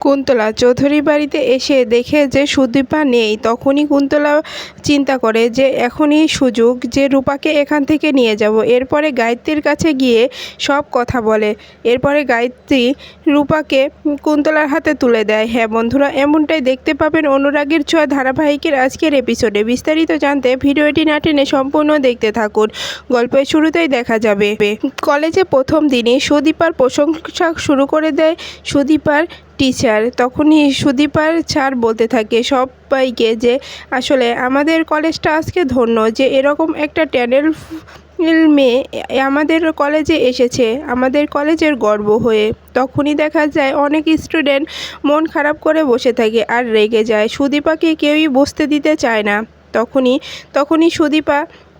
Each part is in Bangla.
কুন্তলা চৌধুরী বাড়িতে এসে দেখে যে সুদীপা নেই, তখনই কুন্তলা চিন্তা করে যে এখনই সুযোগ যে রূপাকে এখান থেকে নিয়ে যাব। এরপরে গায়ত্রীর কাছে গিয়ে সব কথা বলে। এরপরে গায়ত্রী রূপাকে কুন্তলার হাতে তুলে দেয়। হ্যাঁ বন্ধুরা, এমনটাই দেখতে পাবেন অনুরাগের ছোঁয়া ধারাবাহিকের আজকের এপিসোডে। বিস্তারিত জানতে ভিডিওটি না টেনে সম্পূর্ণ দেখতে থাকুন। গল্পের শুরুতেই দেখা যাবে। কলেজে প্রথম দিনই সুদীপার প্রশংসা শুরু করে দেয়। সুদীপার টিচার তখনই সুদীপার স্যার বলতে থাকে সবাইকে যে, আসলে আমাদের কলেজটা আজকে ধন্য যে, এরকম একটা ট্যানেল মেয়ে আমাদের কলেজে এসেছে, আমাদের কলেজের গর্ব হয়ে। তখনই দেখা যায় অনেক স্টুডেন্ট মন খারাপ করে বসে থাকে আর রেগে যায়। সুদীপাকে কেউই বসতে দিতে চায় না। তখনই তখনই সুদীপা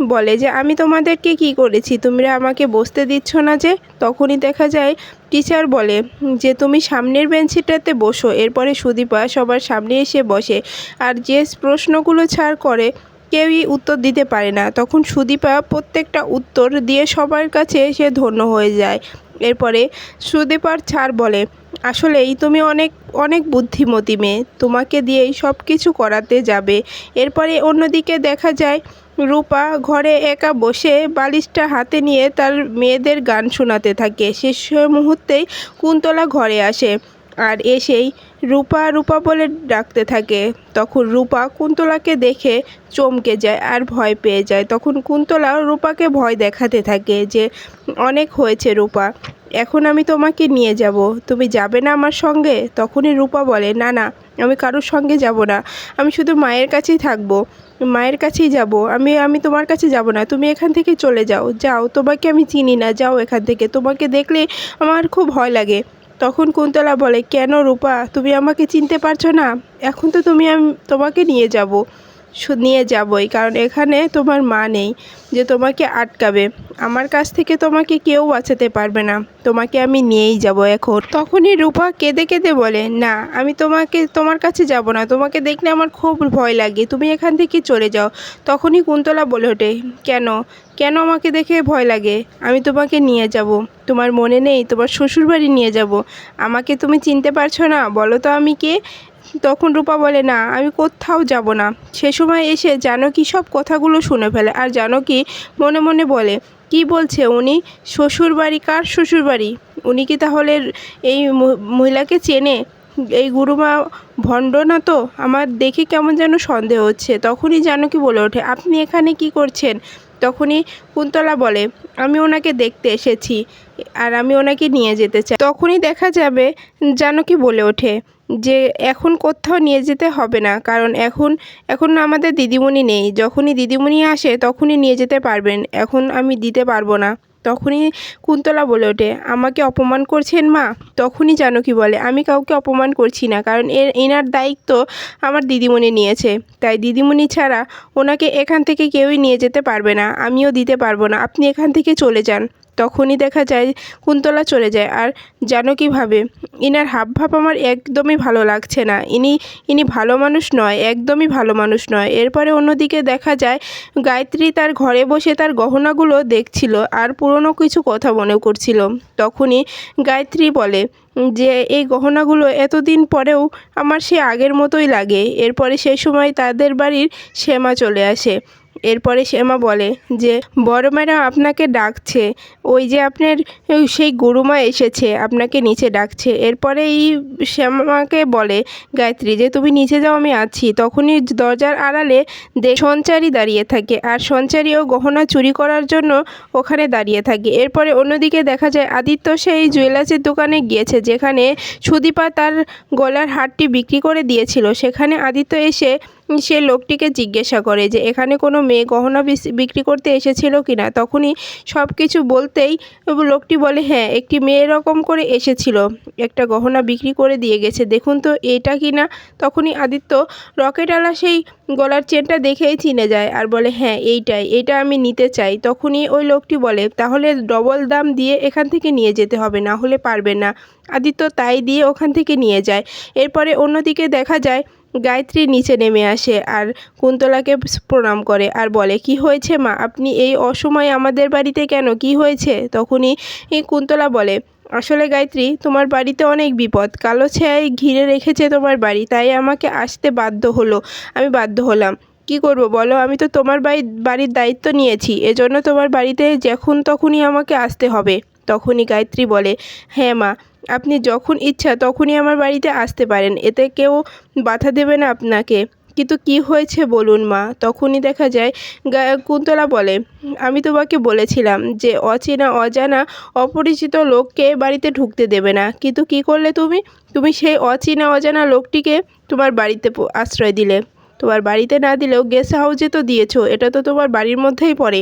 বলে যে, আমি তোমাদেরকে কি করেছি? তোমরা আমাকে বসতে দিচ্ছ না যে? তখনই দেখা যায়, টিচার বলে যে, তুমি সামনের বেঞ্চিটাতে বসো, এরপরে সুদীপা সবার সামনে এসে বসে আর যে প্রশ্নগুলো ছাড় করে, কেউই উত্তর দিতে পারে না। তখন সুদীপা প্রত্যেকটা উত্তর দিয়ে সবার কাছে সে ধন্য হয়ে যায়। এরপরে সুদীপার ছাড় বলে, আসলেই তুমি অনেক অনেক বুদ্ধিমতী মেয়ে। তোমাকে দিয়েই সব কিছু করাতে যাবে। এরপরে অন্যদিকে দেখা যায় রূপা ঘরে একা বসে বালিশটা হাতে নিয়ে তার মেয়েদের গান শোনাতে থাকে। শেষ মুহূর্তেই কুন্তলা ঘরে আসে আর এসেই রূপা রূপা বলে ডাকতে থাকে। তখন রূপা কুন্তলাকে দেখে চমকে যায় আর ভয় পেয়ে যায়। তখন কুন্তলা রূপাকে ভয় দেখাতে থাকে যে, অনেক হয়েছে রূপা, এখন আমি তোমাকে নিয়ে যাব। তুমি যাবে না আমার সঙ্গে? তখনই রূপা বলে, না না, আমি কারোর সঙ্গে যাব না। আমি শুধু মায়ের কাছেই থাকব। মায়ের কাছেই যাব। আমি আমি তোমার কাছে যাব না। তুমি এখান থেকে চলে যাও। যাও, তোমাকে আমি চিনি না। যাও এখান থেকে। তোমাকে দেখলে আমার খুব ভয় লাগে। তখন কুন্তলা বলে, কেন রূপা? তুমি আমাকে চিনতে পারছ না? এখন তো তুমি আমি তোমাকে নিয়ে যাব। নিয়ে যাবই। কারণ এখানে তোমার মা নেই যে তোমাকে আটকাবে। আমার কাছ থেকে তোমাকে কেউ বাঁচাতে পারবে না। তোমাকে আমি নিয়েই যাব এখন। তখনই রূপা কেঁদে কেঁদে বলে, না, আমি তোমাকে, তোমার কাছে যাব না। তোমাকে দেখলে আমার খুব ভয় লাগে। তুমি এখান থেকে চলে যাও। তখনই কুন্তলা বলে ওঠে, কেন? কেন আমাকে দেখে ভয় লাগে? আমি তোমাকে নিয়ে যাব। তোমার মনে নেই? তোমার শ্বশুরবাড়ি নিয়ে যাব। আমাকে তুমি চিনতে পারছ না? বলো তো আমি কে? তখন রূপা বলে, না, আমি কোথাও যাব না। সে সময় এসে জানকী সব কথাগুলো শুনে ফেলে আর জানকী মনে মনে বলে, কি বলছে উনি? শ্বশুর বাড়ি কার শ্বশুর বাড়ি উনি কি তাহলে এই মহিলাকে চেনে? এই গুরুমা ভণ্ড না তো? আমার দেখে কেমন যেন সন্দেহ হচ্ছে। তখনই জানকী বলে ওঠে, আপনি এখানে কি করছেন? তখনই কুন্তলা বলে, আমি ওনাকে দেখতে এসেছি আর আমি ওনাকে নিয়ে যেতে চাই। তখনই দেখা যাবে জানকি বলে ওঠে যে, এখন কোথাও নিয়ে যেতে হবে না, কারণ এখন এখন আমাদের দিদিমণি নেই। যখনই দিদিমণি আসে, তখনই নিয়ে যেতে পারবেন। এখন আমি দিতে পারব না। তখনই কুন্তলা বলে ওঠে, আমাকে অপমান করছেন মা? তখনই জানকী বলে, আমি কাউকে অপমান করছি না, কারণ এর, এনার দায়িত্ব আমার দিদিমণি নিয়েছে। তাই দিদিমণি ছাড়া ওনাকে এখান থেকে কেউই নিয়ে যেতে পারবে না, আমিও দিতে পারব না, আপনি এখান থেকে চলে যান। তখনই দেখা যায় কুন্তলা চলে যায়। আর জানকী ভাবে ইনার হাবভাব আমার একদমই ভালো লাগছে না। ইনি ইনি ভালো মানুষ নয়, একদমই ভালো মানুষ নয়। এরপরে অন্যদিকে দেখা যায় গায়ত্রী তার ঘরে বসে তার গহনাগুলো দেখছিল আর পুরনো কিছু কথা মনে করছিল। তখনই গায়ত্রী বলে, যে এই গহনাগুলো এতদিন পরেও আমার সে আগের মতোই লাগে। এরপরে সেই সময় তাদের বাড়ির শ্যামা চলে আসে। এরপরে শ্যামা বলে যে, বড় ম্যাডাম আপনাকে ডাকছে। ওই যে আপনার, সেই গুরুমা এসেছে, আপনাকে নিচে ডাকছে। এরপরে এই শ্যামাকে বলে, গায়ত্রী, যে তুমি নিচে যাও, আমি আছি। তখনই দরজার আড়ালে দে সঞ্চারী দাঁড়িয়ে থাকে আর সঞ্চারীও গহনা চুরি করার জন্য ওখানে দাঁড়িয়ে থাকে। এরপরে অন্যদিকে দেখা যায়, আদিত্য সেই জুয়েলার্সের দোকানে গিয়েছে, যেখানে সুদীপা তার গলার হারটি বিক্রি করে দিয়েছিল। সেখানে আদিত্য এসে সে লোকটিকে জিজ্ঞাসা করে যে, এখানে কোনো মেয়ে গহনা বিক্রি করতে এসেছিল কি না? তখনই সব কিছু বলতেই লোকটি বলে হ্যাঁ একটি মেয়ে এরকম করে এসেছিল। একটা গহনা বিক্রি করে দিয়ে গেছে। দেখুন তো, এটা কি না? তখনই আদিত্য রকেটওয়ালা সেই গলার চেনটা দেখেই চিনে যায় আর বলে হ্যাঁ এইটাই, এটা আমি নিতে চাই। তখনই ওই লোকটি বলে, তাহলে ডবল দাম দিয়ে এখান থেকে নিয়ে যেতে হবে, না হলে পারবে না। আদিত্য তাই দিয়ে ওখান থেকে নিয়ে যায়। এরপরে অন্যদিকে দেখা যায় গায়ত্রী নিচে নেমে আসে আর কুন্তলাকে প্রণাম করে আর বলে, কি হয়েছে মা? আপনি এই অসময়ে আমাদের বাড়িতে কেন? কি হয়েছে? তখনই কুন্তলা বলে, আসলে গায়ত্রী, তোমার বাড়িতে অনেক বিপদ। কালো ছায় ঘিরে রেখেছে তোমার বাড়ি, তাই আমাকে আসতে বাধ্য হলো। আমি বাধ্য হলাম। কি করব বলো? আমি তো তোমার বাড়ি বাড়ির দায়িত্ব নিয়েছি। এজন্য তোমার বাড়িতে যখন তখনই আমাকে আসতে হবে। তখনই গায়ত্রী বলে হ্যাঁ মা আপনি যখন ইচ্ছা তখনই আমার বাড়িতে আসতে পারেন, এতে কেউ বাধা দেবে না আপনাকে। কিন্তু কি হয়েছে বলুন মা? তখনই দেখা যায় কুন্তলা বলে, আমি তোমাকে বলেছিলাম যে অচেনা, অজানা, অপরিচিত লোককে বাড়িতে ঢুকতে দেবে না। কিন্তু কি করলে তুমি? তুমি সেই অচেনা, অজানা লোকটিকে তোমার বাড়িতে আশ্রয় দিলে। তোমার বাড়িতে না দিলেও গেস্ট হাউসে তো দিয়েছ, এটা তো তোমার বাড়ির মধ্যেই পড়ে।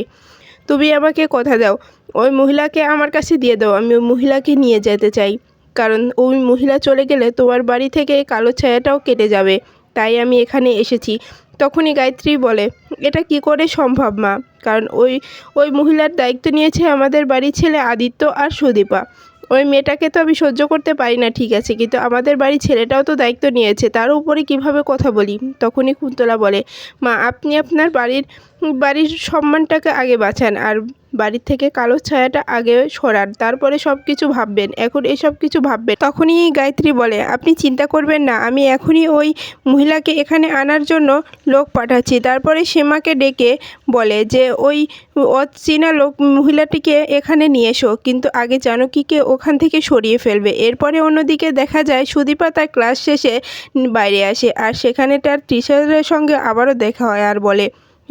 তুমি আমাকে কথা দাও, ওই মহিলাকে আমার কাছে দিয়ে দাও, আমি ওই মহিলাকে নিয়ে যেতে চাই। কারণ ওই মহিলা চলে গেলে তোমার বাড়ি থেকে কালো ছায়াটাও কেটে যাবে। তাই আমি এখানে এসেছি। তখনই গায়ত্রী বলে, এটা কি করে সম্ভব মা? কারণ ওই ওই মহিলার দায়িত্ব নিয়েছে আমাদের বাড়ির ছেলে আদিত্য আর সুদীপা। ওই মেয়েটাকে তো আমি সহ্য করতে পারি না, ঠিক আছে, কিন্তু আমাদের বাড়ির ছেলেটাও তো দায়িত্ব নিয়েছে, তার উপরে কীভাবে কথা বলি? তখনই কুন্তলা বলে, মা, আপনি আপনার বাড়ির বাড়ির সম্মানটাকে আগে বাঁচান, আর বাড়ির থেকে কালো ছায়াটা আগে সরান, তারপরে সব কিছু ভাববেন। এখন এসব কিছু ভাববেন। তখনই গায়ত্রী বলে, আপনি চিন্তা করবেন না, আমি এখনই ওই মহিলাকে এখানে আনার জন্য লোক পাঠাচ্ছি। তারপরে সীমাকে ডেকে বলে যে, ওই অচেনা লোক, মহিলাটিকে এখানে নিয়ে এসো, কিন্তু আগে জানকীকে ওখান থেকে সরিয়ে ফেলবে। এরপরে অন্যদিকে দেখা যায়, সুদীপা তার ক্লাস শেষে বাইরে আসে, আর সেখানে তার টিচারের সঙ্গে আবারও দেখা হয় আর বলে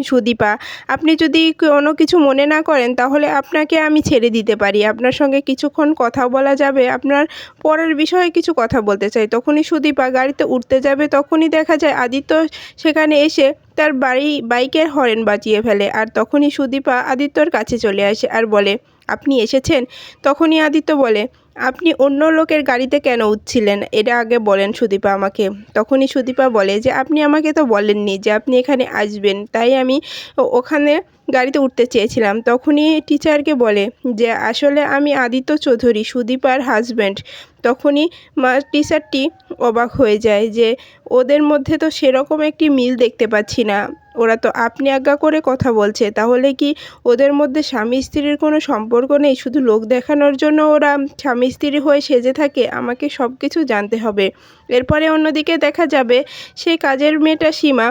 সুদীপা, আপনি যদি কোনো কিছু মনে না করেন তাহলে আপনাকে আমি ছেড়ে দিতে পারি। আপনার সঙ্গে কিছুক্ষণ কথা বলা যাবে, আপনার পরের বিষয়ে কিছু কথা বলতে চাই। তখনই সুদীপা গাড়িতে উঠতে যাবে, তখনই দেখা যায় আদিত্য সেখানে এসে তার বাড়ি, বাইকের হরেন বাজিয়ে ফেলে আর তখনই সুদীপা আদিত্যর কাছে চলে আসে আর বলে, আপনি এসেছেন? তখনই আদিত্য বলে আপনি অন্য লোকের গাড়িতে কেন উঠছিলেন? এটা আগে বলেন সুদীপা আমাকে। তখনই সুদীপা বলে যে, আপনি আমাকে তো বলেননি যে আপনি এখানে আসবেন, তাই আমি ওখানে গাড়িতে উঠতে চেয়েছিলাম। তখনই টিচারকে বলে যে, আসলে আমি আদিত্য চৌধুরী, সুদীপার হাজব্যান্ড তখনই মা, টিচারটি অবাক হয়ে যায় যে, ওদের মধ্যে তো সেরকম একটি মিল দেখতে পাচ্ছি না। ওরা তো আপনি আজ্ঞা করে কথা বলছে। তাহলে কি ওদের মধ্যে স্বামী স্ত্রীর কোনো সম্পর্ক নেই? শুধু লোক দেখানোর জন্য ওরা স্বামী স্ত্রী হয়ে সেজে থাকে? আমাকে সব কিছু জানতে হবে। এরপরে অন্যদিকে দেখা যাবে সেই কাজের মেয়েটা সীমা,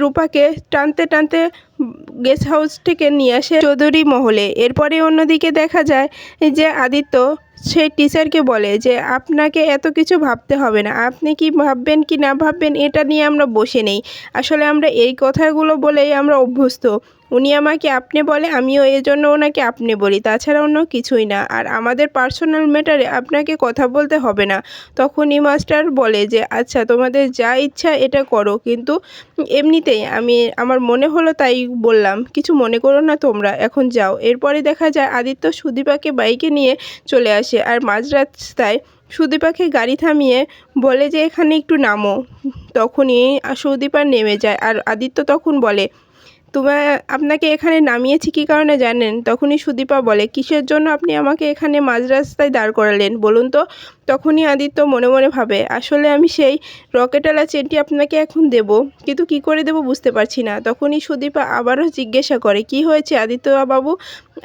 রূপাকে টানতে টানতে গেস্ট হাউস থেকে নিয়ে আসে চৌধুরী মহলে। এরপরে অন্যদিকে দেখা যায় যে আদিত্য সেই টিচারকে বলে যে, আপনাকে এত কিছু ভাবতে হবে না। আপনি কি ভাববেন কি না ভাববেন, এটা নিয়ে আমরা বসে নেই। আসলে আমরা এই কথাগুলো বলেই আমরা অভ্যস্ত। উনি আমাকে আপনি বলে, আমিও এই জন্য ওনাকে আপনি বলি, তাছাড়া অন্য কিছুই না। আর আমাদের পার্সোনাল ম্যাটারে আপনাকে কথা বলতে হবে না। তখনই মাস্টার বলে যে আচ্ছা তোমাদের যা ইচ্ছা এটা করো। কিন্তু এমনিতেই আমি, আমার মনে হলো তাই বললাম, কিছু মনে করো না তোমরা, এখন যাও। এরপরে দেখা যায় আদিত্য সুদীপাকে বাইকে নিয়ে চলে আসে আর মাঝ রাস্তায় সুদীপাকে গাড়ি থামিয়ে বলে যে, এখানে একটু নামো। তখনই সুদীপা নেমে যায় আর আদিত্য তখন বলে তোমার আপনাকে এখানে নামিয়েছি কী কারণে জানেন? তখনই সুদীপা বলে, কিসের জন্য আপনি আমাকে এখানে মাঝ রাস্তায় দাঁড় করালেন? বলুন তো। তখনই আদিত্য মনে মনে ভাবে, আসলে আমি সেই রকেটালা চেনটি আপনাকে এখন দেব, কিন্তু কি করে দেব বুঝতে পারছি না। তখনই সুদীপা আবারও জিজ্ঞাসা করে, কি হয়েছে আদিত্য বাবু?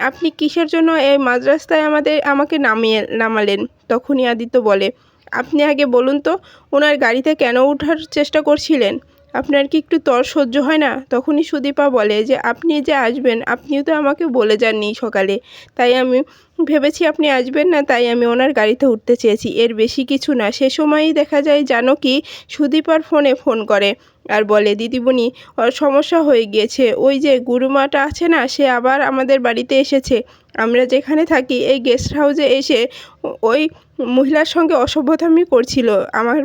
আপনি কিসের জন্য এই মাঝ রাস্তায় আমাদের, আমাকে নামিয়ে, নামালেন? তখনই আদিত্য বলে, আপনি আগে বলুন তো, ওনার গাড়িতে কেন ওঠার চেষ্টা করছিলেন? আপনার কি একটু তর সহ্য হয় না? তখনই সুদীপা বলে যে, আপনি যে আসবেন, আপনিও তো আমাকে বলে যাননি সকালে। তাই আমি ভেবেছি আপনি আসবেন না, তাই আমি ওনার গাড়িতে উঠতে চেয়েছি। এর বেশি কিছু না। সে সময়ই দেখা যায় জানো কি, সুদীপার ফোনে ফোন করে আর বলে, দিদিমণি ওর সমস্যা হয়ে গিয়েছে। ওই যে গুরুমাটা আছে না, সে আবার আমাদের বাড়িতে এসেছে। আমরা যেখানে থাকি, এই গেস্ট হাউসে এসে ওই মহিলার সঙ্গে অসভ্যতামি করছিল। আমার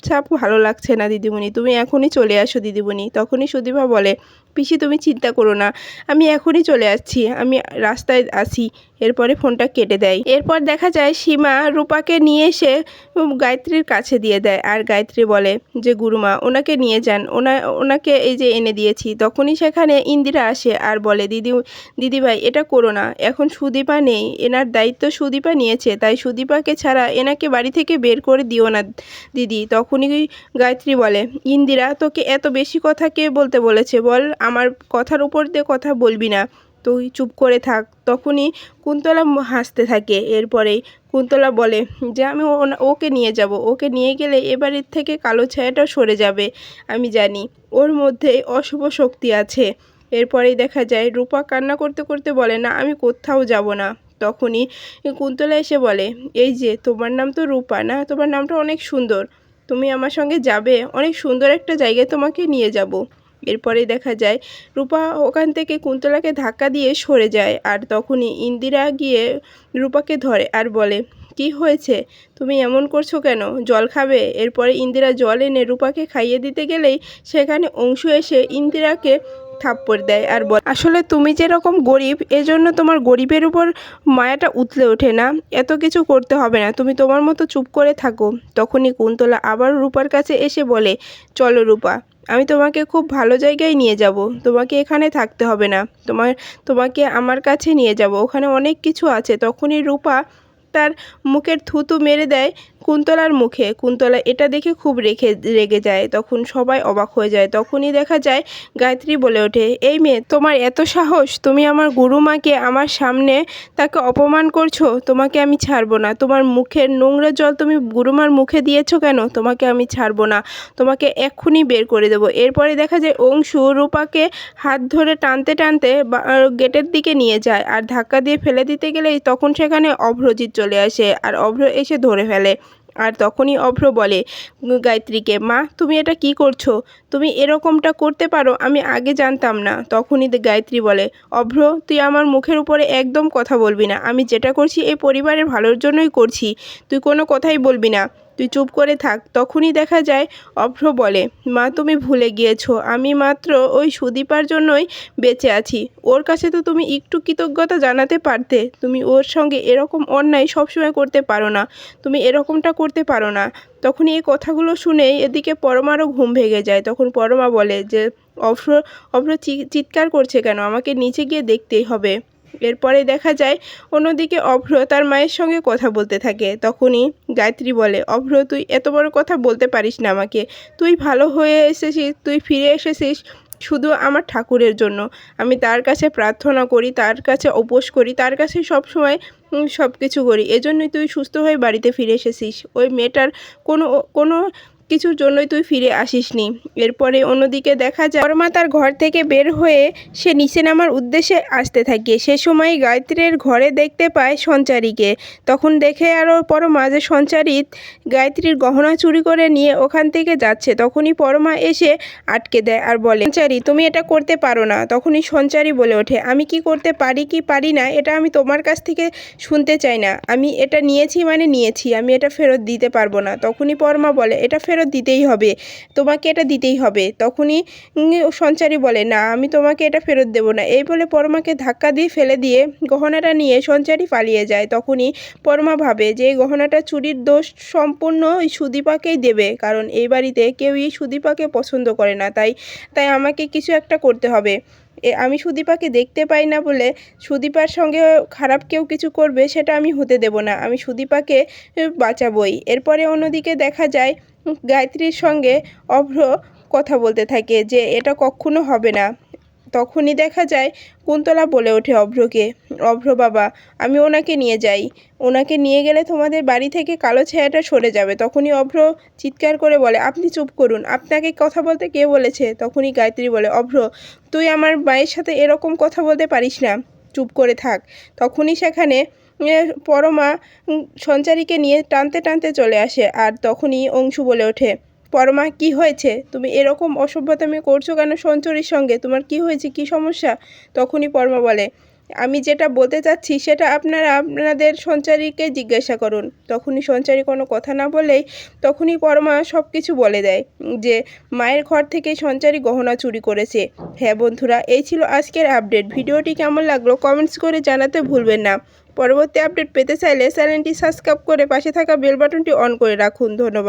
ভাবছা ভালো লাগছে না দিদিমণি। তুমি এখনই চলে আসো দিদিমণি। তখনই সুদীপা বলে, পিসি, তুমি চিন্তা করো না। আমি এখনই চলে আসছি। আমি রাস্তায় আসি এরপরে ফোনটা কেটে দেয়। এরপর দেখা যায় সীমা রূপাকে নিয়ে এসে গায়ত্রীর কাছে দিয়ে দেয়। আর গায়ত্রী বলে, যে গুরুমা, ওনাকে নিয়ে যান। ওনা, ওনাকে এই যে এনে দিয়েছি। তখনই সেখানে ইন্দিরা আসে আর বলে, দিদি, দিদিভাই, এটা করো না। এখন সুদীপা নেই। এনার দায়িত্ব সুদীপা নিয়েছে। তাই সুদীপাকে ছাড়া এনাকে বাড়ি থেকে বের করে দিও না দিদি। তখন তখনই গায়ত্রী বলে, ইন্দিরা, তোকে এত বেশি কথা কে বলতে বলেছে? বল, আমার কথার উপর দিয়ে কথা বলবি না। তুই চুপ করে থাক। তখনই কুন্তলা হাসতে থাকে। এরপরেই কুন্তলা বলে, যে, আমি ওকে নিয়ে যাব। ওকে নিয়ে গেলে এবারের থেকে কালো ছায়াটাও সরে যাবে, আমি জানি। ওর মধ্যে অশুভ শক্তি আছে। এরপরেই দেখা যায়, রূপা কান্না করতে করতে বলে, না, আমি কোথাও যাব না। তখনই কুন্তলা এসে বলে, এই যে, তোমার নাম তো রূপা, না? তোমার নামটা অনেক সুন্দর। তুমি আমার সঙ্গে যাবে, অনেক সুন্দর একটা জায়গায় তোমাকে নিয়ে যাব। এরপরে দেখা যায়, রূপা ওখান থেকে কুন্তলাকে ধাক্কা দিয়ে সরে যায় আর তখনই ইন্দিরা গিয়ে রূপাকে ধরে আর বলে, কি হয়েছে? তুমি এমন করছ কেন? জল খাবে? এরপরে ইন্দিরা জল এনে রূপাকে খাইয়ে দিতে গেলেই সেখানে অংশ এসে ইন্দিরাকে থাপ্পড় দেয় আর বল, আসলে তুমি যেরকম গরিব, এজন্য তোমার গরিবের উপর মায়াটা উতলে ওঠে না। এত কিছু করতে হবে না, তুমি তোমার মতো চুপ করে থাকো। তখনই কুন্তলা আবার রূপার কাছে এসে বলে, চলো রূপা, আমি তোমাকে খুব ভালো জায়গায় নিয়ে যাব। তোমাকে এখানে থাকতে হবে না। তোমার, তোমাকে আমার কাছে নিয়ে যাব। ওখানে অনেক কিছু আছে। তখনই রূপা তার মুখের থুতু মেরে দেয়। কুন্তলার মুখে, কুন্তলা এটা দেখে খুব রেখে, রেগে যায়, তখন সবাই অবাক হয়ে যায়। তখনই দেখা যায় গায়ত্রী বলে ওঠে, এই মেয়ে, তোমার এত সাহস? তুমি আমার গুরুমাকে আমার সামনে তাকে অপমান করছ? তোমাকে আমি ছাড়বো না। তোমার মুখের নোংরা জল তুমি গুরুমার মুখে দিয়েছ কেন? তোমাকে আমি ছাড়বো না। তোমাকে এক্ষুনি বের করে দেবো। এরপরে দেখা যায় অংশু রূপাকে হাত ধরে টানতে টানতে গেটের দিকে নিয়ে যায়। আর ধাক্কা দিয়ে ফেলে দিতে গেলেই তখন সেখানে অভ্রজিৎ চলে আসে। আর অভ্র এসে ধরে ফেলে। আর তখনই অভ্র বলে, গায়ত্রীকে, মা, তুমি এটা কি করছ? তুমি এরকমটা করতে পারো, আমি আগে জানতাম না। তখনই গায়ত্রী বলে, অভ্র, তুই আমার মুখের উপরে একদম কথা বলবি না। আমি যেটা করছি, এই পরিবারের ভালোর জন্যই করছি। তুই কোনো কথাই বলবি না। তুই চুপ করে থাক, তখনই দেখা যায়, অভ্র বলে, মা, তুমি ভুলে গিয়েছো, আমি মাত্র ওই সুদীপার জন্যই বেঁচে আছি। ওর কাছে তো তুমি একটু কৃতজ্ঞতা জানাতে পারতে, তুমি ওর সঙ্গে এরকম অন্যায় সবসময় করতে পারো না, তুমি এরকমটা করতে পারো না। তখন এই কথাগুলো শুনেই এদিকে পরমারও ঘুম ভেঙে যায়। তখন পরমা বলে যে, অভ্র অভ্র চিৎকার করছে কেন? আমাকে নিচে গিয়ে দেখতেই হবে। এরপরে দেখা যায়, অন্যদিকে অভ্র তার মায়ের সঙ্গে কথা বলতে থাকে। তখনই গায়ত্রী বলে, অভ্র, তুই এত বড় কথা বলতে পারিস না আমাকে। তুই ভালো হয়ে এসেছিস, তুই ফিরে এসেছিস শুধু আমার ঠাকুরের জন্য। আমি তার কাছে প্রার্থনা করি, তার কাছে উপোস করি, তার কাছে সব সময় সব কিছু করি। এজন্যই তুই সুস্থ হয়ে বাড়িতে ফিরে এসেছিস। ওই মেয়েটার কোনো কোনো কিছুর জন্যই তুই ফিরে আসিসনি। এরপরে অন্যদিকে দেখা যায় পরমা তার ঘর থেকে বের হয়ে সে নিচে নামার উদ্দেশ্যে আসতে থাকে। সে সময় গায়ত্রীর ঘরে দেখতে পায় সঞ্চারীকে। তখন দেখে আরও পরমা যে সঞ্চারিত গায়ত্রীর গহনা চুরি করে নিয়ে ওখান থেকে যাচ্ছে, তখনই পরমা এসে আটকে দেয় আর বলে, সঞ্চারী, তুমি এটা করতে পারো না। তখনই সঞ্চারী বলে ওঠে, আমি কি করতে পারি কি পারি না, এটা আমি তোমার কাছ থেকে শুনতে চাই না। আমি এটা নিয়েছি মানে নিয়েছি, আমি এটা ফেরত দিতে পারব না। তখনই পরমা বলে, এটা ফেরত দিতেই হবে। তোমাকে এটা দিতেই হবে। তখনই সঞ্চারী বলে, না, আমি তোমাকে এটা ফেরত দেবো না। এই বলে পরমাকে ধাক্কা দিয়ে ফেলে দিয়ে গহনাটা নিয়ে সঞ্চারী পালিয়ে যায়। তখনই পরমা ভাবে যে, গহনাটা চুরির দোষ সম্পূর্ণ ওই সুদীপাকেই দেবে। কারণ এই বাড়িতে কেউ এই সুদীপাকে পছন্দ করে না। তাই তাই আমাকে কিছু একটা করতে হবে। এ, আমি সুদীপাকে দেখতে পাই না বলে সুদীপার সঙ্গে খারাপ কেউ কিছু করবে, সেটা আমি হতে দেব না। আমি সুদীপাকে বাঁচাবই। এরপরে অন্যদিকে দেখা যায় গায়ত্রীর সঙ্গে অভ্র কথা বলতে থাকে যে এটা কখনো হবে না। তখনই দেখা যায় কুন্তলা বলে ওঠে অভ্রকে, অভ্র বাবা, আমি ওনাকে নিয়ে যাই। ওনাকে নিয়ে গেলে তোমাদের বাড়ি থেকে কালো ছায়াটা সরে যাবে। তখনই অভ্র চিৎকার করে বলে, আপনি চুপ করুন, আপনাকে কথা বলতে কে বলেছে? তখনই গায়ত্রী বলে, অভ্র, তুই আমার মায়ের সাথে এরকম কথা বলতে পারিস না। চুপ করে থাক। তখনই সেখানে পরমা সঞ্চারীকে নিয়ে টানতে টানতে চলে আসে আর তখনই অংশু বলে ওঠে, পরমা, কি হয়েছে? তুমি এরকম অসভ্যতামি করছ কেন সঞ্চরীর সঙ্গে? তোমার কি হয়েছে? কি সমস্যা? তখনই পরমা বলে, আমি যেটা বলতে চাচ্ছি সেটা আপনারা আপনাদের সঞ্চারীকে জিজ্ঞাসা করুন। তখনই সঞ্চারী কোনো কথা না বলেই তখনই পরমা সব কিছু বলে দেয়, যে মায়ের ঘর থেকে সঞ্চারী গহনা চুরি করেছে। হ্যাঁ বন্ধুরা, এই ছিল আজকের আপডেট। ভিডিওটি কেমন লাগল কমেন্টস করে জানাতে ভুলবেন না। পরবর্তী আপডেট পেতে চাইলে চ্যানেলটি সাবস্ক্রাইব করে পাশে থাকা বেল বাটনটি অন করে রাখুন। ধন্যবাদ।